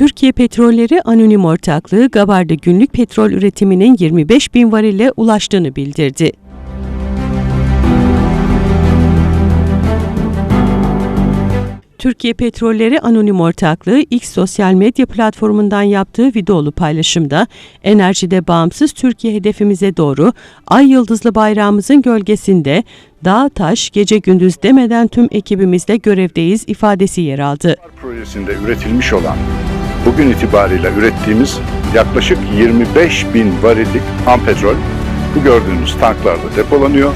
Türkiye Petrolleri Anonim Ortaklığı Gabar'da günlük petrol üretiminin 25 bin varile ulaştığını bildirdi. Türkiye Petrolleri Anonim Ortaklığı X sosyal medya platformundan yaptığı videolu paylaşımda enerjide bağımsız Türkiye hedefimize doğru ay yıldızlı bayrağımızın gölgesinde dağ taş gece gündüz demeden tüm ekibimizle görevdeyiz ifadesi yer aldı. projesinde üretilmiş olan bugün itibariyle ürettiğimiz yaklaşık 25 bin varillik ham petrol bu gördüğünüz tanklarda depolanıyor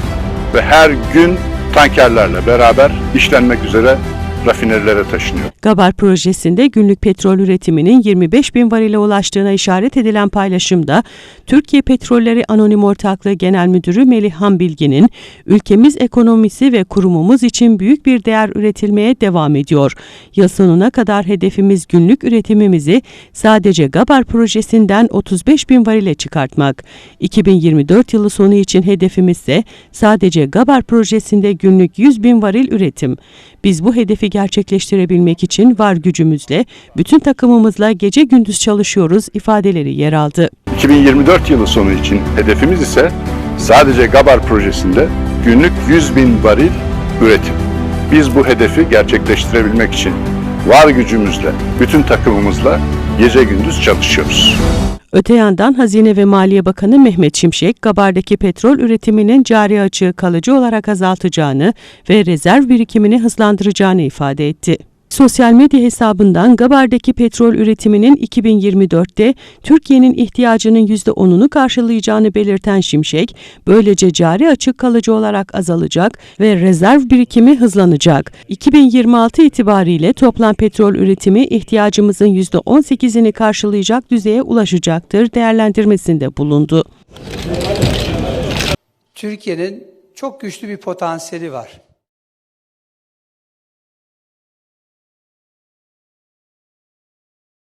ve her gün tankerlerle beraber işlenmek üzere rafinerilere taşınıyor. Gabar projesinde günlük petrol üretiminin 25 bin varile ulaştığına işaret edilen paylaşımda Türkiye Petrolleri Anonim Ortaklığı Genel Müdürü Melih Hambilgi'nin ülkemiz ekonomisi ve kurumumuz için büyük bir değer üretilmeye devam ediyor. Yıl sonuna kadar hedefimiz günlük üretimimizi sadece Gabar projesinden 35 bin varile çıkartmak. 2024 yılı sonu için hedefimiz ise sadece Gabar projesinde günlük 100 bin varil üretim. Biz bu hedefi gerçekleştirebilmek için var gücümüzle, bütün takımımızla gece gündüz çalışıyoruz ifadeleri yer aldı. 2024 yılı sonu için hedefimiz ise sadece Gabar projesinde günlük 100 bin varil üretim. Biz bu hedefi gerçekleştirebilmek için var gücümüzle, bütün takımımızla gece gündüz çalışıyoruz. Öte yandan Hazine ve Maliye Bakanı Mehmet Şimşek, Gabar'daki petrol üretiminin cari açığı kalıcı olarak azaltacağını ve rezerv birikimini hızlandıracağını ifade etti. Sosyal medya hesabından Gabar'daki petrol üretiminin 2024'te Türkiye'nin ihtiyacının %10'unu karşılayacağını belirten Şimşek, böylece cari açık kalıcı olarak azalacak ve rezerv birikimi hızlanacak. 2026 itibariyle toplam petrol üretimi ihtiyacımızın %18'ini karşılayacak düzeye ulaşacaktır değerlendirmesinde bulundu. Türkiye'nin çok güçlü bir potansiyeli var.